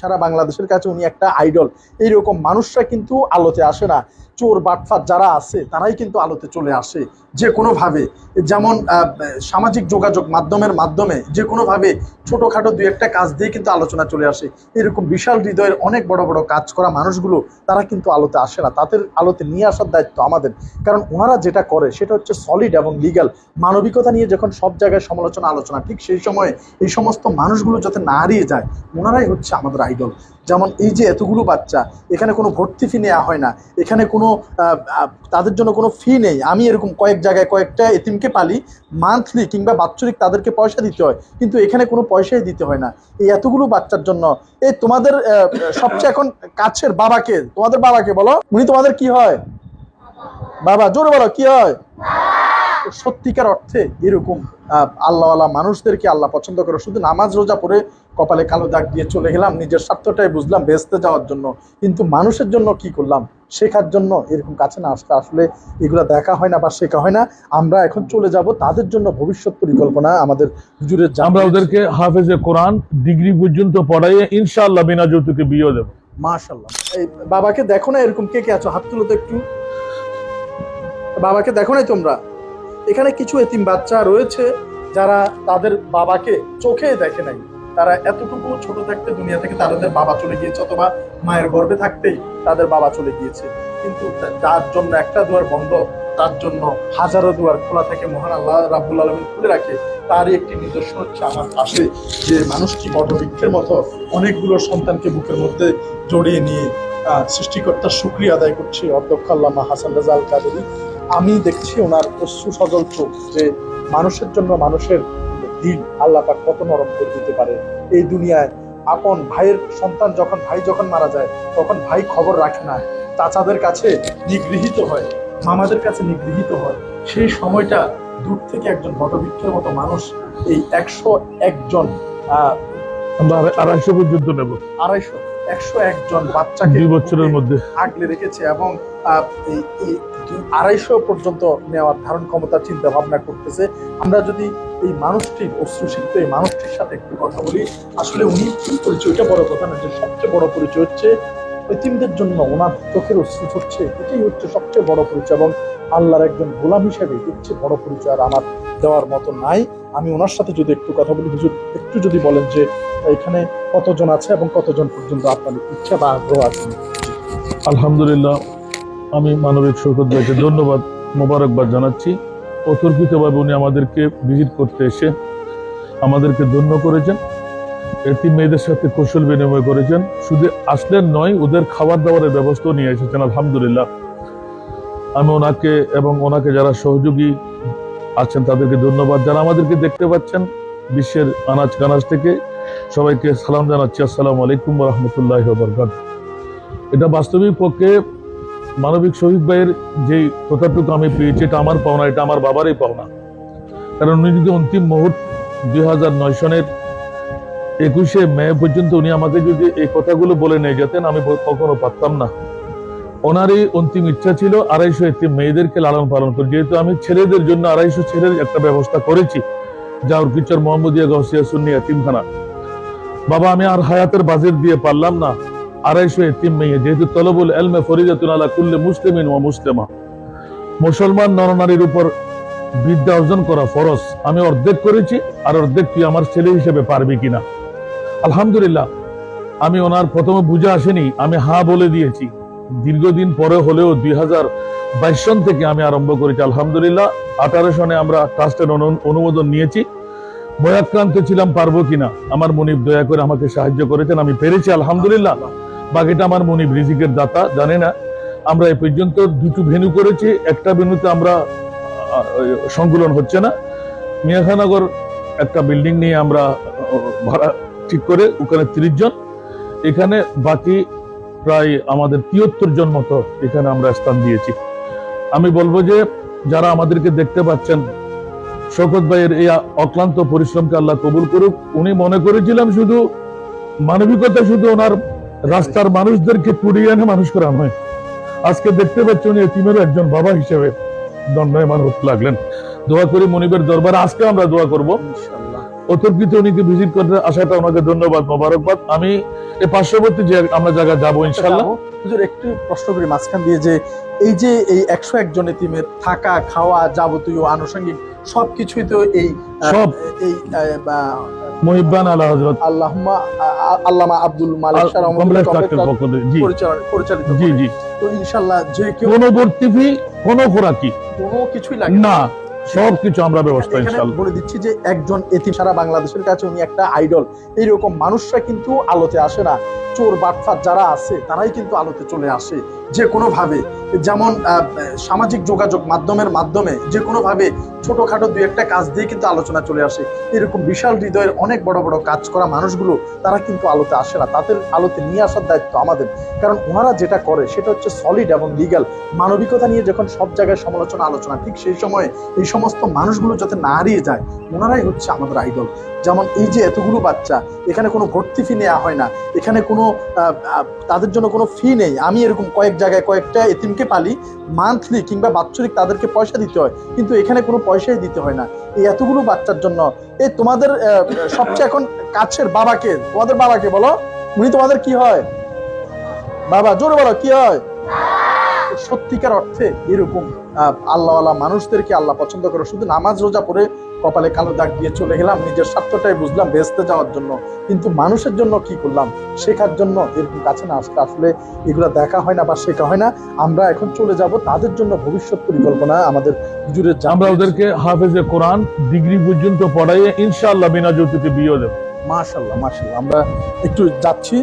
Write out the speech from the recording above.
সারা বাংলাদেশের কাছে উনি একটা আইডল এইরকম মানুষরা কিন্তু আলোতে আসে না। চোর, বাটফাট যারা আছে, তারাই কিন্তু আলোতে চলে আসে যে কোনোভাবে যেমন সামাজিক যোগাযোগ মাধ্যমের মাধ্যমে যে কোনোভাবে ছোটোখাটো দু একটা কাজ দিয়ে কিন্তু আলোচনা চলে আসে। এরকম বিশাল হৃদয়ের অনেক বড় বড় কাজ করা মানুষগুলো, তারা কিন্তু আলোতে আসে না। তাদের আলোতে নিয়ে আসার দায়িত্ব আমাদের। কারণ ওনারা যেটা করে, সেটা হচ্ছে সলিড এবং লিগ্যাল মানবিকতা নিয়ে যখন সব জায়গায় সমালোচনা, আলোচনা, ঠিক সেই সময় এই সমস্ত মানুষগুলো যাতে না হারিয়ে যায়, ওনারাই হচ্ছে আমাদের আইডল যেমন এই যে এতগুলো বাচ্চা, এখানে কোনো ভর্তি ফি নেওয়া হয় না। এখানে কোনো তাদের জন্য কোনো ফি নেই। আমি এরকম কয়েক জায়গায় কয়েকটা এতিমকে পালি মান্থলি কিংবা বাৎসরিক তাদেরকে পয়সা দিতে হয়। কিন্তু এখানে কোনো পয়সাই দিতে হয় না। এই এতগুলো বাচ্চার জন্য এই তোমাদের সবচেয়ে এখন কাছের বাবাকে, তোমাদের বাবাকে বলো। উনি তোমাদের কি হয়? বাবা, জোরে বলো, কি হয়? সত্যিকার অর্থে এরকম আল্লাহওয়ালা মানুষদেরকে আল্লাহ পছন্দ করে। শুধু নামাজ রোজা পরে কপালে কালো দাগ দিয়ে চলে গেলাম নিজের স্বার্থটাই বুঝলাম বেসতে যাওয়ার জন্য। কিন্তু মানুষের জন্য কি করলাম? শেখার জন্য এরকম কাছে না আসলে আসলে এগুলো দেখা হয় না বা শেখা হয় না। আমরা এখন চলে যাব তাদের জন্য ভবিষ্যৎ পরিকল্পনা আমাদের হুজুরের আমরা ওদেরকে হাফেজে কোরআন ডিগ্রি পর্যন্ত পড়াইয়ে ইনশাআল্লাহ বিনা যৌতুকে বিয়ে দেবো। মাশাল্লাহ এই বাবাকে দেখো না এরকম কে কে আছো? হাত তুলো তো একটু। বাবাকে দেখো নাই তোমরা? এখানে কিছু এতিম বাচ্চা রয়েছে যারা তাদের বাবাকে চোখে দেখে নাই। তারা এতটুকু ছোট থাকতে দুনিয়া থেকে তাদের বাবা চলে গিয়েছে অথবা মায়ের গর্ভে থাকতেই তাদের বাবা চলে গিয়েছে। কিন্তু যার জন্য একটা দুয়ার বন্ধ, তার জন্য হাজারো দুয়ার খোলা থাকে। মহান আল্লাহ রাব্বুল আলমিন খুলে রাখে। তারই একটি নিদর্শন হচ্ছে আমার পাশে যে মানুষটি বটবৃক্ষের মতো অনেকগুলো সন্তানকে বুকের মধ্যে জড়িয়ে নিয়ে সৃষ্টিকর্তার শুক্রিয়া আদায় করছে অধ্যক্ষ আল্লামা হাসান রাজা আল কাদেরি আমি দেখছি ওনার অশ্রু সজল চোখ যে মানুষের জন্য মানুষের দিল আল্লাহ পাক কত নরম করে দিতে পারে। এই দুনিয়ায় আপন ভাইয়ের সন্তান যখন, ভাই যখন মারা যায়, তখন ভাই খবর রাখে না। চাচাদের কাছে নিগৃহীত হয়, মামাদের কাছে নিগৃহীত হয়। সেই সময়টা দূর থেকে একজন বটবৃক্ষের মতো মানুষ, এই একশো একজন আমরা আড়াইশো পর্যন্ত নেব। আড়াইশো একশো একজন বাচ্চাকে দুই বছরের মধ্যে। আগলে রেখেছে এবং এই এই আড়াইশো পর্যন্ত নেওয়ার ধারণ ক্ষমতা চিন্তা ভাবনা করতেছে। আমরা যদি এই মানুষটির অশ্রুসিক্ত এই মানুষটির সাথে একটু কথা বলি আসলে উনি কি পরিচয়টা বড় কথা না যে সবচেয়ে বড় পরিচয় হচ্ছে এতিমদের জন্য ওনার চোখের অশ্রু হচ্ছে এটাই হচ্ছে সবচেয়ে বড় পরিচয় এবং আল্লাহর একজন গোলাম হিসেবে চেয়ে বড় পরিচয়। আর আমার দেওয়ার মতো নাই। আমি ওনার সাথে যদি একটু কথা বলি, হুজুর, একটু যদি বলেন যে এখানে কতজন আছে এবং কতজন পর্যন্ত আপনাদের ইচ্ছা বা আগ্রহ আছে? আলহামদুলিল্লাহ, আমি মানবিক শৌকত ভাইকে ধন্যবাদ মোবারকবাদ জানাচ্ছি। অতর্কিতভাবে উনি আমাদেরকে ভিজিট করতে এসে আমাদেরকে ধন্য করেছেন। এটি মেয়েদের সাথে কৌশল বিনিময় করেছেন। শুধু আসলেন নয়, ওদের খাবার দাবারের ব্যবস্থাও নিয়ে এসেছেন, আলহামদুলিল্লাহ। আমি ওনাকে এবং ওনাকে যারা সহযোগী আছেন তাদেরকে ধন্যবাদ যারা আমাদেরকে দেখতে পাচ্ছেন বিশ্বের আনাজ কানাজ থেকে। সবাইকে সালাম জানাচ্ছি। আসসালামু আলাইকুম রহমতুল্লাহ বরকাত এটা বাস্তবিক পক্ষে মানবিক শহীদ ভাইয়ের যে কথাটুকু আমি পেয়েছি, এটা আমার পাওনা, এটা আমার বাবারই পাওনা। কারণ উনি যদি অন্তিম মুহূর্ত দুই হাজার নয় সনের একুশে মে পর্যন্ত উনি আমাকে যদি এই কথাগুলো বলে নিয়ে যেতেন, আমি কখনো পারতাম না। ওনারই অন্তিম ইচ্ছা ছিল আড়াইশো এতিম মেয়েদেরকে লালন পালন করে। যেহেতু আমি ছেলেদের জন্য আড়াইশো ছেলের একটা ব্যবস্থা করেছি জাউরকিচর মোহাম্মদিয়া গৌসিয়া সুন্নি এতিমখানা বাবা, আমি আর হায়াতের বাজেট দিয়ে পারলাম না। আড়াইশো এতিম মেয়ে, যেহেতু তলবুল এলমে ফরিজাতুন আলা কুল্লে মুসলিমিন ও মুসলিমা। মুসলমান নরনারীর উপর বিদ্যা অর্জন করা ফরজ। আমি অর্ধেক করেছি আর অর্ধেক তুই আমার ছেলে হিসেবে পারবি কিনা। আলহামদুলিল্লাহ, আমি ওনার প্রথমে বুঝে আসেনি, আমি হা বলে দিয়েছি। দীর্ঘদিন পরে হলেও দুই হাজার বাইশ সন থেকে আমি আরম্ভ করেছি। আলহামদুলিল্লাহ, আঠারো সনে আমরা ট্রাস্টের অনু- অনুমোদন নিয়েছি। ভয়াক্রান্ত ছিলাম, পারব কিনা? আমার মনিব দয়া করে আমাকে সাহায্য করেছেন, আমি পেরেছি, আলহামদুলিল্লাহ। বাকিটা আমার মনিব রিজিকের দাতা, জানে না। আমরা এ পর্যন্ত দুটো ভেনু করেছি, একটা ভেনুতে আমরা সংকুলন হচ্ছে না। মিয়াখানগর একটা বিল্ডিং নিয়ে আমরা ভাড়া ঠিক করে, ওখানে তিরিশ জন। এখানে বাকি প্রায় আমাদের তিয়াত্তর জন মতো এখানে আমরা স্থান দিয়েছি। আমি বলব যে, যারা আমাদেরকে দেখতে পাচ্ছেন, শওকত ভাইয়ের এই অক্লান্ত পরিশ্রমকে আল্লাহ কবুল করুক। উনি মনে করেছিলেন শুধু মানবিকতা, শুধু ওনার রাস্তার মানুষদেরকে কুড়িয়ে এনে মানুষ করা নয়। আজকে দেখতে পাচ্ছি উনি এতিমেরও একজন বাবা হিসেবে দণ্ডায়মান হতে লাগলেন। দোয়া করি মনিবের দরবারে আজকে আমরা দোয়া করব। অতর্কিত উনিকে ভিজিট করতে আসাটা ওনাকে ধন্যবাদ মোবারকবাদ। আমি এই পার্শ্ববর্তী যে আমরা জায়গায় যাব ইনশাল্লাহ। হুজুর একটু প্রশ্ন করি মাঝখান দিয়ে যে এই যে এই একশো একজন এতিমের থাকা খাওয়া যাবতীয় আনুষঙ্গিক সবকিছুই তো এই সব। এই মহিবান আলা হজরত আল্লাহুম্মা আল্লামা আব্দুল মালিক কমপ্লেক্স পরিচালনা- পরিচালিত জি জি। তো ইনশাল্লাহ যে কেউ কোনো ভর্তি ফি কোনো খোরাকি। কোনো কিছুই লাগে না। সব কিছু আমরা ব্যবস্থা এখানে ইনশাল্লাহ। বলে দিচ্ছি যে একজন এতিম সারা বাংলাদেশের কাছে উনি একটা আইডল এইরকম মানুষরা কিন্তু আলোতে আসে না। চোর বাটফাট যারা আছে তারাই কিন্তু আলোতে চলে আসে যে কোনোভাবে যেমন আহ, সামাজিক যোগাযোগ মাধ্যমের মাধ্যমে যে কোনো ভাবে ছোটখাটো দুই একটা কাজ দিয়ে কিন্তু আলোচনা চলে আসে। এরকম বিশাল হৃদয়ের অনেক বড় বড় কাজ করা মানুষগুলো, তারা কিন্তু আলোতে আসে না। তাদের আলোতে নিয়ে আসার দায়িত্ব আমাদের। কারণ ওনারা যেটা করে, সেটা হচ্ছে সলিড এবং লিগ্যাল মানবিকতা নিয়ে যখন সব জায়গায় সমালোচনা, আলোচনা, ঠিক সেই সময়ে এই সমস্ত মানুষগুলো যাতে না হারিয়ে যায়, ওনারাই হচ্ছে আমাদের আইডল যেমন এই যে এতগুলো বাচ্চা, এখানে কোনো ভর্তি ফি নেওয়া হয় না। এখানে কোনো তাদের জন্য কোনো ফি নেই। আমি এরকম কয়েক জায়গায় কয়েকটা এতিমকে পালি মান্থলি কিংবা বাৎসরিক তাদেরকে পয়সা দিতে হয়। কিন্তু এখানে কোনো পয়সাই দিতে হয় না। এই এতগুলো বাচ্চার জন্য। এই তোমাদের সবচেয়ে এখন কাছের বাবাকে, তোমাদের বাবাকে বলো। উনি তোমাদের কি হয়? বাবা, জোরে বলো, কি হয়? সত্যিকার অর্থে এরকম আল্লাহ আল্লাহওয়ালা মানুষদেরকে আল্লাহ পছন্দ করে। শুধু নামাজ রোজা পরে কপালে কালো দাগ দিয়ে চলে গেলাম নিজের স্বার্থটাই বুঝলাম বেসতে যাওয়ার জন্য। কিন্তু মানুষের জন্য কি করলাম? শেখার জন্য এরকম কাছে না আসলে আসলে এগুলো দেখা হয় না বা শেখা হয় না। আমরা এখন চলে যাব তাদের জন্য ভবিষ্যৎ পরিকল্পনা আমাদের হুজুরের আমরা ওদেরকে হাফেজে কোরআন ডিগ্রি পর্যন্ত পড়াইয়ে ইনশাআল্লাহ বিনা যৌতুকে বিয়ে দেবো। মাশাল্লাহ মাশাল্লাহ আমরা একটু যাচ্ছি।